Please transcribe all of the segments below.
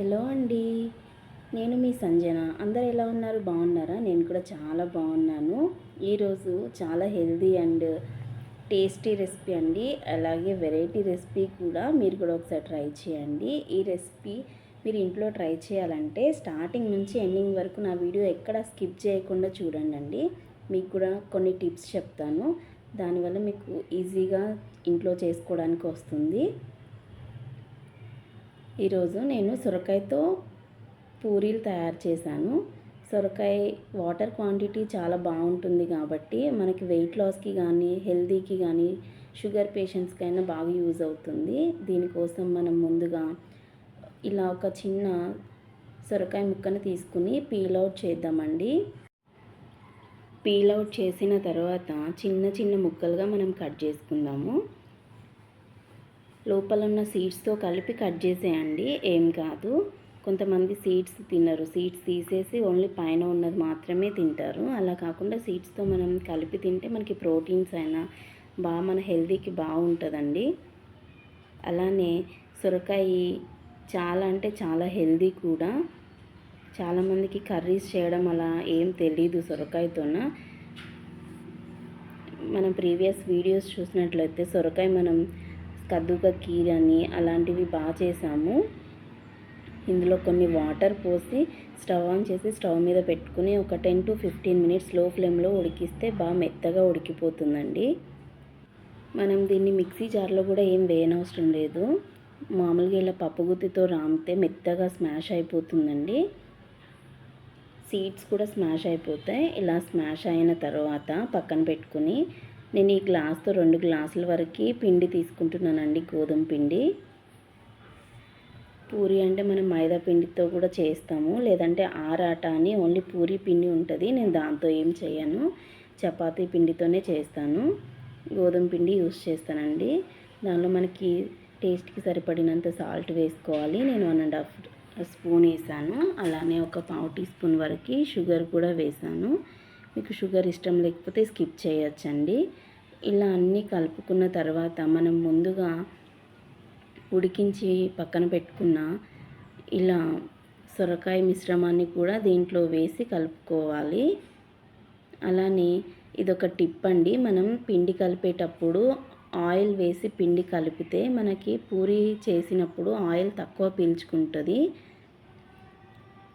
Hello అండి. నేను మీ సంజన. అందరు ఎలా ఉన్నారు? బాగున్నారా? నేను కూడా చాలా బాగున్నాను. ఈరోజు చాలా హెల్దీ అండ్ టేస్టీ రెసిపీ అండి. అలాగే వెరైటీ రెసిపీ కూడా మీరు కూడా ఒకసారి ట్రై చేయండి. ఈ రెసిపీ మీరు ఇంట్లో ట్రై చేయాలంటే స్టార్టింగ్ నుంచి ఎండింగ్ వరకు నా వీడియో ఎక్కడ స్కిప్ చేయకుండా చూడండి అండి. మీకు కూడా కొన్ని టిప్స్ చెప్తాను. దానివల్ల మీకు ఈజీగా ఇంట్లో చేసుకోవడానికి వస్తుంది. ఈరోజు నేను సొరకాయతో పూరీలు తయారు చేశాను. సొరకాయ వాటర్ క్వాంటిటీ చాలా బాగుంటుంది కాబట్టి మనకి వెయిట్ లాస్కి కానీ హెల్తీకి కానీ షుగర్ పేషెంట్స్కి అయినా బాగా యూజ్ అవుతుంది. దీనికోసం మనం ముందుగా ఇలా ఒక చిన్న సొరకాయ ముక్కను తీసుకుని పీల్ అవుట్ చేద్దామండి. పీల్ అవుట్ చేసిన తర్వాత చిన్న చిన్న ముక్కలుగా మనం కట్ చేసుకుందాము. లోపల ఉన్న సీడ్స్తో కలిపి కట్ చేసేయండి. ఏం కాదు. కొంతమంది సీడ్స్ తినరు. సీడ్స్ తీసేసి ఓన్లీ పైన ఉన్నది మాత్రమే తింటారు. అలా కాకుండా సీడ్స్తో మనం కలిపి తింటే మనకి ప్రోటీన్స్ అయినా బాగా మన హెల్తీకి బాగుంటుందండి. అలానే సొరకాయ చాలా అంటే చాలా హెల్దీ కూడా. చాలామందికి కర్రీస్ చేయడం అలా ఏం తెలీదు సొరకాయతోన. మనం ప్రీవియస్ వీడియోస్ చూసినట్లయితే సొరకాయ మనం కద్దుక కీర్ అని అలాంటివి బాగా చేసాము. ఇందులో కొన్ని వాటర్ పోసి స్టవ్ ఆన్ చేసి స్టవ్ మీద పెట్టుకుని ఒక టెన్ టు ఫిఫ్టీన్ మినిట్స్లో ఫ్లేమ్లో ఉడికిస్తే బాగా మెత్తగా ఉడికిపోతుందండి. మనం దీన్ని మిక్సీ జార్లో కూడా ఏం వేయనవసరం లేదు. మామూలుగా ఇలా పప్పుగుత్తితో రామితే మెత్తగా స్మాష్ అయిపోతుందండి. సీడ్స్ కూడా స్మాష్ అయిపోతాయి. ఇలా స్మాష్ అయిన తర్వాత పక్కన పెట్టుకుని నేను ఈ గ్లాస్తో రెండు గ్లాసుల వరకు పిండి తీసుకుంటున్నానండి గోధుమ పిండి. పూరి అంటే మనం మైదా పిండితో కూడా చేస్తాము. లేదంటే ఆరాట అని ఓన్లీ పూరి పిండి ఉంటుంది. నేను దాంతో ఏం చేయను. చపాతీ పిండితోనే చేస్తాను. గోధుమ పిండి యూస్ చేస్తానండి. దానిలో మనకి టేస్ట్కి సరిపడినంత సాల్ట్ వేసుకోవాలి. నేను వన్ అండ్ హాఫ్ స్పూన్ వేసాను. అలానే ఒక పావు టీ స్పూన్ వరకు షుగర్ కూడా వేసాను. మీకు షుగర్ ఇష్టం లేకపోతే స్కిప్ చేయొచ్చండి. ఇలా అన్నీ కలుపుకున్న తర్వాత మనం ముందుగా ఉడికించి పక్కన పెట్టుకున్న ఇలా సొరకాయ మిశ్రమాన్ని కూడా దీంట్లో వేసి కలుపుకోవాలి. అలానే ఇదొక టిప్ అండి. మనం పిండి కలిపేటప్పుడు ఆయిల్ వేసి పిండి కలిపితే మనకి పూరి చేసినప్పుడు ఆయిల్ తక్కువ పీల్చుకుంటుంది.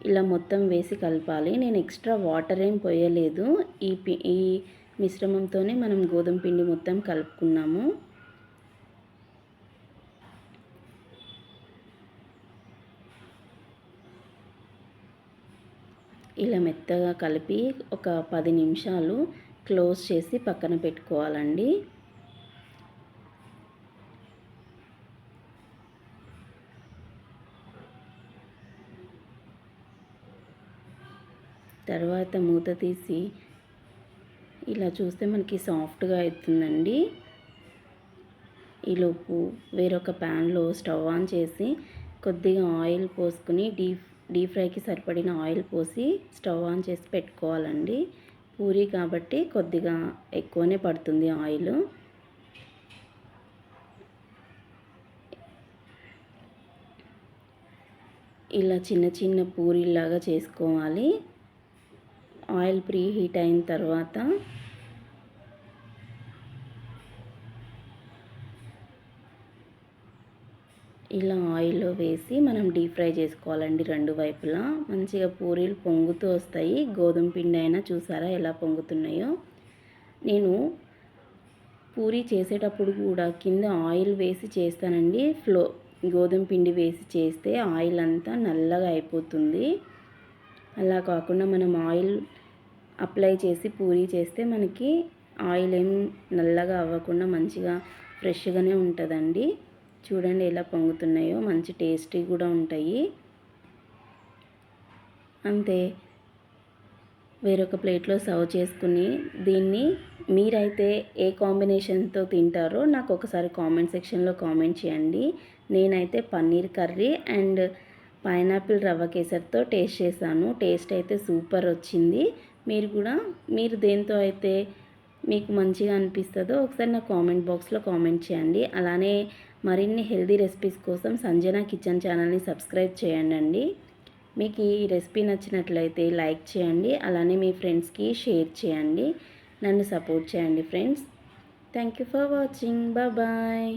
ఇలా మొత్తం వేసి కలపాలి. నేను ఎక్స్ట్రా వాటర్ ఏం పోయలేదు. ఈ పి ఈ మిశ్రమంతోనే మనం గోధుమ పిండి మొత్తం కలుపుకున్నాము. ఇలా మెత్తగా కలిపి ఒక పది నిమిషాలు క్లోజ్ చేసి పక్కన పెట్టుకోవాలండి. తర్వాత మూత తీసి ఇలా చూస్తే మనకి సాఫ్ట్గా అవుతుందండి ఈలోపు వేరొక ప్యాన్లో స్టవ్ ఆన్ చేసి కొద్దిగా ఆయిల్ పోసుకుని డీప్ డీప్ ఫ్రైకి సరిపడిన ఆయిల్ పోసి స్టవ్ ఆన్ చేసి పెట్టుకోవాలండి. పూరి కాబట్టి కొద్దిగా ఎక్కువనే పడుతుంది ఆయిల్. ఇలా చిన్న చిన్న పూరీలాగా చేసుకోవాలి. ఆయిల్ ప్రీ హీట్ అయిన తర్వాత ఇలా ఆయిల్లో వేసి మనం డీప్ ఫ్రై చేసుకోవాలండి రెండు వైపులా. మంచిగా పూరీలు పొంగుతూ వస్తాయి. గోధుమ పిండి అయినా చూసారా ఎలా పొంగుతున్నాయో. నేను పూరి చేసేటప్పుడు కూడా కింద ఆయిల్ వేసి చేస్తానండి. ఫ్లో గోధుమ పిండి వేసి చేస్తే ఆయిల్ అంతా నల్లగా అయిపోతుంది. అలా కాకుండా మనం ఆయిల్ అప్లై చేసి పూరి చేస్తే మనకి ఆయిల్ ఏం నల్లగా అవ్వకుండా మంచిగా ఫ్రెష్గానే ఉంటుందండి. చూడండి ఎలా పొంగుతున్నాయో మంచి టేస్టీ కూడా ఉంటాయి. అంతే. వేరొక ప్లేట్లో సర్వ్ చేసుకుని దీన్ని మీరైతే ఏ కాంబినేషన్తో తింటారో నాకు ఒకసారి కామెంట్ సెక్షన్లో కామెంట్ చేయండి. నేనైతే పన్నీర్ కర్రీ అండ్ పైనాపిల్ రవ్వ కేసరితో టేస్ట్ చేశాను. టేస్ట్ అయితే సూపర్ వచ్చింది. మీరు కూడా మీరు దేంతో అయితే మీకు మంచిగా అనిపిస్తుందో ఒకసారి నా కామెంట్ బాక్స్లో కామెంట్ చేయండి. అలానే మరిన్ని హెల్దీ రెసిపీస్ కోసం సంజన కిచెన్ ఛానల్ని సబ్స్క్రైబ్ చేయండి మీకు ఈ రెసిపీ నచ్చినట్లయితే లైక్ చేయండి. అలానే మీ ఫ్రెండ్స్కి షేర్ చేయండి. నన్ను సపోర్ట్ చేయండి friends. Thank you for watching. Bye.